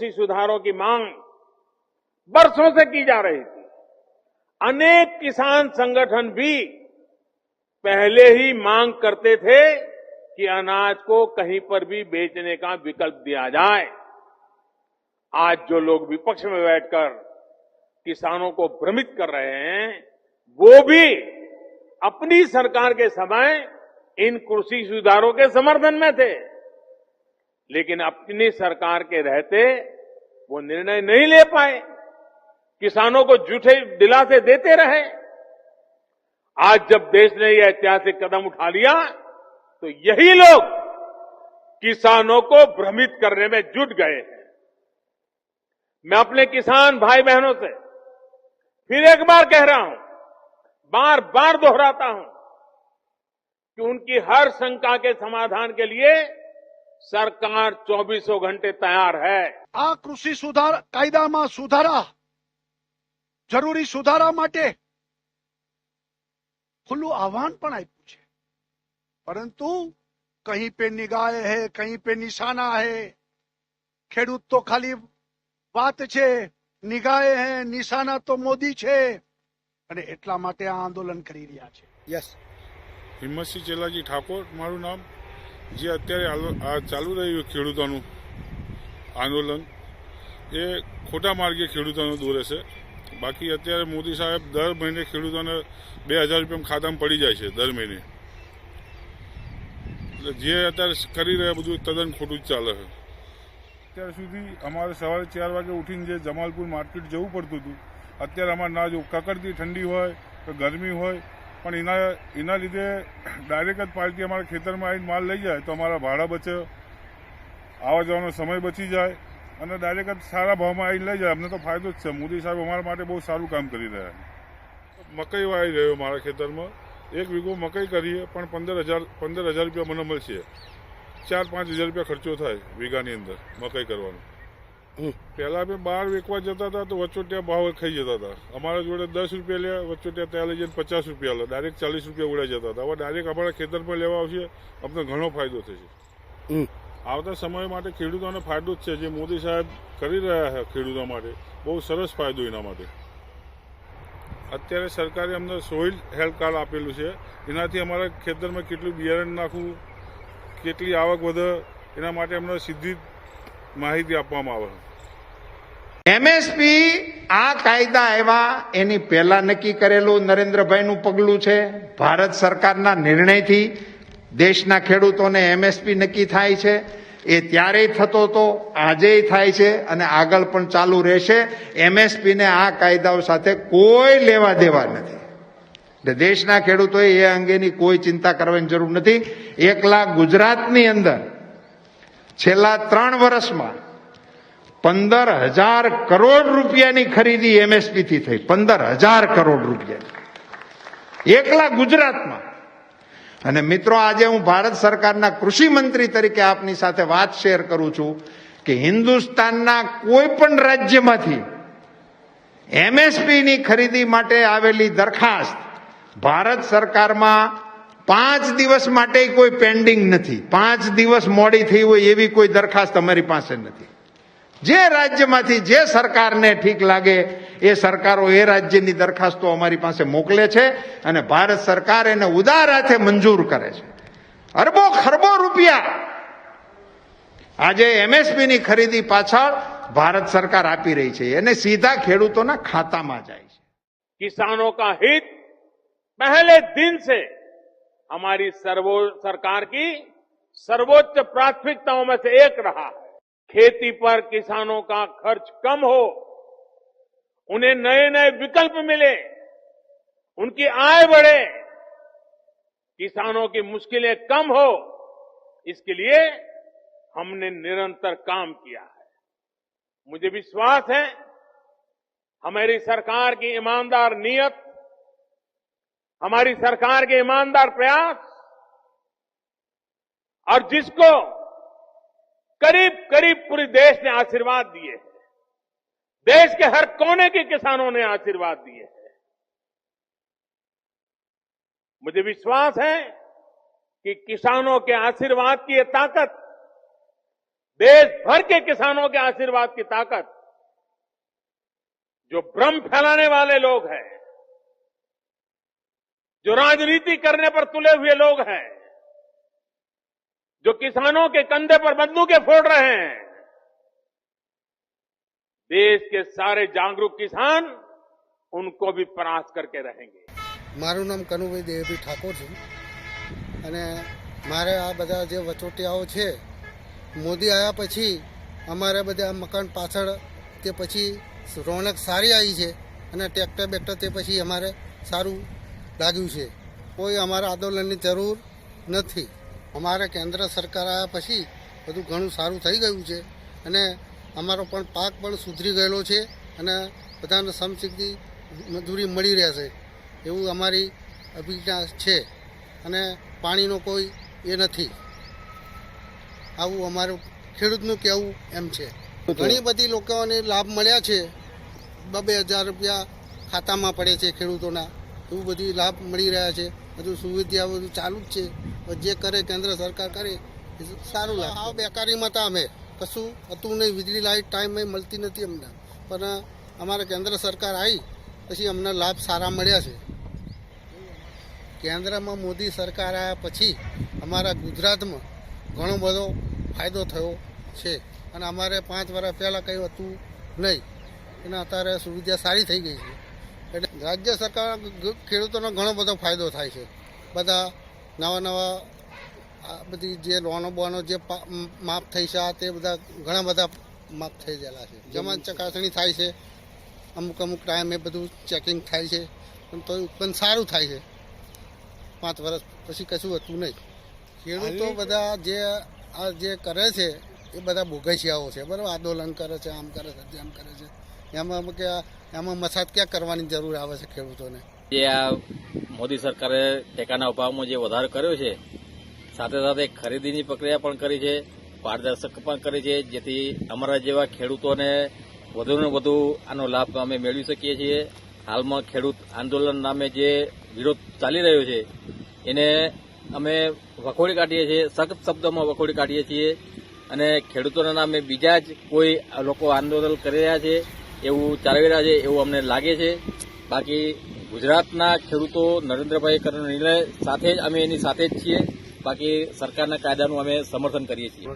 कृषि सुधारों की मांग बरसों से की जा रही थी। अनेक किसान संगठन भी पहले ही मांग करते थे कि अनाज को कहीं पर भी बेचने का विकल्प दिया जाए। आज जो लोग विपक्ष में बैठकर किसानों को भ्रमित कर रहे हैं, वो भी अपनी सरकार के समय इन कृषि सुधारों के समर्थन में थे। लेकिन अपनी सरकार के रहते वो निर्णय नहीं ले पाए। किसानों को झूठे दिलासे देते रहे। आज जब देश ने यह ऐतिहासिक कदम उठा लिया तो यही लोग किसानों को भ्रमित करने में जुट गए हैं। मैं अपने किसान भाई बहनों से फिर एक बार कह रहा हूँ बार बार दोहराता हूँ कि उनकी हर शंका के समाधान के लिए સરકાર ચોવીસો ઘંટે તૈયાર હૈ. આ કૃષિ સુધાર કાયદામાં સુધારા જરૂરી સુધારા માટે ખુલ્લું આહવાન પણ આપ્યું છે. પરંતુ કહી પે નિગાહ હે કહી પે નિશાના હે. ખેડૂત તો ખાલી વાત છે નિગાહે હે નિશાના તો મોદી છે. અને એટલા માટે આ આંદોલન કરી રહ્યા છે. યસ. હિંમતસિંહ ચેલાજી ઠાકોર મારું નામ જે અત્યારે ચાલુ રહ્યું ખેડૂતોનું આંદોલન, એ ખોટા માર્ગે ખેડૂતોને દોરે છે બાકી અત્યારે મોદી સાહેબ દર મહિને ખેડૂતોને બે હજાર રૂપિયા ખાતામાં પડી જાય છે દર મહિને. એટલે જે અત્યારે કરી રહ્યા બધું તદ્દન ખોટું જ ચાલે છે. અત્યાર સુધી અમારે સવારે ચાર વાગે ઉઠીને જે જમાલપુર માર્કેટ જવું પડતું હતું, અત્યારે અમારે ના જો કકડતી ઠંડી હોય કે ગરમી હોય પણ એના એના લીધે ડાયરેક્ટ જ પાર્ટી અમારા ખેતરમાં આવીને માલ લઈ જાય તો અમારા ભાડા બચે, આવવા જવાનો સમય બચી જાય અને ડાયરેક્ટ સારા ભાવમાં આવીને લઈ જાય. અમને તો ફાયદો જ છે. મોદી સાહેબ અમારા માટે બહુ સારું કામ કરી રહ્યા છે. મકઈ વાવી રહ્યો મારા ખેતરમાં. એક વીઘો મકઈ કરીએ પણ પંદર હજાર પંદર હજાર રૂપિયા મને મળશે. ચાર પાંચ હજાર રૂપિયા ખર્ચો થાય વીઘાની અંદર મકઈ કરવાનો. પહેલા અમે બહાર વેચવા જતા હતા તો વચોટિયા ભાવ ખાઈ જતા હતા. અમારા જોડે દસ રૂપિયા લે વચોટિયા ત્યાં લઈ જઈને પચાસ રૂપિયા લે. ડાયરેક્ટ ચાલીસ રૂપિયા ઉડાઈ જતા હતા. હવે ડાયરેક્ટ અમારા ખેતર પર લેવા આવશે અમને ઘણો ફાયદો થશે. આવતા સમય માટે ખેડૂતોને ફાયદો જ છે. જે મોદી સાહેબ કરી રહ્યા છે ખેડૂતો માટે બહુ સરસ ફાયદો એના માટે. અત્યારે સરકારે અમને સોઇલ હેલ્થ કાર્ડ આપેલું છે. એનાથી અમારા ખેતરમાં કેટલું બિયારણ નાખવું કેટલી આવક વધે એના માટે અમને સીધી માહિતી આપવામાં આવે એમએસપી આ કાયદા આવ્યા, એની પહેલા નક્કી કરેલું નરેન્દ્રભાઈનું પગલું છે. ભારત સરકારના નિર્ણયથી દેશના ખેડૂતોને એમએસપી નક્કી થાય છે. એ ત્યારેય થતો હતો આજેય થાય છે અને આગળ પણ ચાલુ રહેશે. એમએસપીને આ કાયદાઓ સાથે કોઈ લેવા દેવા નથી. એટલે દેશના ખેડૂતોએ એ અંગેની કોઈ ચિંતા કરવાની જરૂર નથી. એકલા ગુજરાતની અંદર છેલ્લા ત્રણ વર્ષમાં પંદર હજાર કરોડ રૂપિયાની ખરીદી એમએસપી થી થઈ. પંદર હજાર કરોડ રૂપિયા. એકલા ગુજરાતમાં. અને મિત્રો, આજે હું ભારત સરકારના કૃષિ મંત્રી તરીકે આપની સાથે વાત શેર કરું છું કે હિન્દુસ્તાનના કોઈ પણ રાજ્યમાંથી એમએસપી ની ખરીદી માટે આવેલી દરખાસ્ત ભારત સરકારમાં પાંચ દિવસ માટે કોઈ પેન્ડિંગ નથી. પાંચ દિવસ મોડી થઈ હોય એવી કોઈ દરખાસ્ત અમારી પાસે નથી. જે રાજ્યમાંથી જે સરકારને ઠીક લાગે, એ સરકારો એ રાજ્યની દરખાસ્તો અમારી પાસે મોકલે છે અને ભારત સરકાર એને ઉદાર હાથે મંજૂર કરે છે. અરબો ખરબો રૂપિયા આજે એમએસપીની ખરીદી પાછળ ભારત સરકાર આપી રહી છે. એને સીધા ખેડૂતોના ખાતામાં જાય છે. કિસાનો કા હિત પહેલે દિન સે हमारी सर्वो सरकार की सर्वोच्च प्राथमिकताओं में से एक रहा। है खेती पर किसानों का खर्च कम हो, उन्हें नए नए विकल्प मिले, उनकी आय बढ़े, किसानों की मुश्किलें कम हो, इसके लिए हमने निरंतर काम किया है। मुझे विश्वास है, हमारी सरकार की ईमानदार नीयत हमारी सरकार के ईमानदार प्रयास और जिसको करीब करीब पूरे देश ने आशीर्वाद दिए हैं। देश के हर कोने के किसानों ने आशीर्वाद दिए हैं। मुझे विश्वास है कि किसानों के आशीर्वाद की ये ताकत, देश भर के किसानों के आशीर्वाद की ताकत, जो भ्रम फैलाने वाले लोग हैं जो राजनीति करने पर तुले हुए लोग हैं जो किसानों के कंधे पर बंदूकें फोड़ रहे हैं देश के सारे जागरूक किसान उनको भी परास्त करके रहेंगे મારું નામ કનુભાઈ દેવભાઈ ઠાકોર છે અને મારે આ બધા જે વચોટિયાઓ છે મોદી આવ્યા પછી અમારે બધા મકાન પાછળ તે પછી રોનક સારી આવી છે અને ટ્રેક્ટર બેક્ટર તે પછી અમારે સારું લાગ્યું છે. કોઈ અમારે આંદોલનની જરૂર નથી. અમારે કેન્દ્ર સરકાર આવ્યા પછી બધું ઘણું સારું થઈ ગયું છે અને અમારો પણ પાક પણ સુધરી ગયેલો છે અને બધાને સમસિદ્ધિ મજૂરી મળી રહેશે એવું અમારી અભિજ્ઞા છે અને પાણીનો કોઈ એ નથી. આવું અમારું ખેડૂતનું કહેવું એમ છે. ઘણી બધી લોકોને લાભ મળ્યા છે. બબે હજાર રૂપિયા ખાતામાં પડે છે ખેડૂતોના. એવું બધી લાભ મળી રહ્યા છે. બધું સુવિધા બધું ચાલુ જ છે. જે કરે કેન્દ્ર સરકાર કરે સારું લાગે. આ બેકારીમાં હતા અમે. કશું હતું નહીં. વીજળી લાઇટ ટાઈમે મળતી નથી અમને. પણ અમારે કેન્દ્ર સરકાર આવી પછી અમને લાભ સારા મળ્યા છે. કેન્દ્રમાં મોદી સરકાર આવ્યા પછી અમારા ગુજરાતમાં ઘણો બધો ફાયદો થયો છે. અને અમારે પાંચ વર્ષ પહેલાં કંઈ હતું નહીં. અને અત્યારે સુવિધા સારી થઈ ગઈ છે. એટલે રાજ્ય સરકાર ખેડૂતોનો ઘણો બધો ફાયદો થાય છે. બધા નવા નવા આ બધી જે લોનો બોનો જે માફ થઈ છે આ તે બધા ઘણા બધા માફ થઈ ગયેલા છે. જમાન ચકાસણી થાય છે. અમુક અમુક ટાઈમે બધું ચેકિંગ થાય છે. પણ તો ઉત્પન્ન સારું થાય છે. પાંચ વર્ષ પછી કશું હતું નહીં. ખેડૂતો બધા જે આ જે કરે છે એ બધા ભોગસિયાઓ છે. બરાબર? આંદોલન કરે છે આમ કરે છે તેમ કરે છે. એમાં કે એમાં મસાજ ક્યાં કરવાની જરૂર આવે છે ખેડૂતોને? જે આ મોદી સરકારે ટેકાના ભાવમાં જે વધારો કર્યો છે, સાથે સાથે ખરીદીની પ્રક્રિયા પણ કરી છે, પારદર્શક પણ કરી છે, જેથી અમારા જેવા ખેડૂતોને વધુને વધુ આનો લાભ અમે મેળવી શકીએ છીએ. હાલમાં ખેડૂત આંદોલન નામે જે વિરોધ ચાલી રહ્યો છે, એને અમે વખોડી કાઢીએ છીએ, સખત શબ્દોમાં વખોડી કાઢીએ છીએ. અને ખેડૂતોના નામે બીજા જ કોઈ લોકો આંદોલન કરી રહ્યા છે. એવું ચાલી રહ્યા છે એવું અમને લાગે છે. બાકી ગુજરાતના ખેડૂતો નરેન્દ્રભાઈ કરેલો નિર્ણય સાથે જ અમે એની સાથે જ છીએ. બાકી સરકારના કાયદાનું અમે સમર્થન કરીએ છીએ.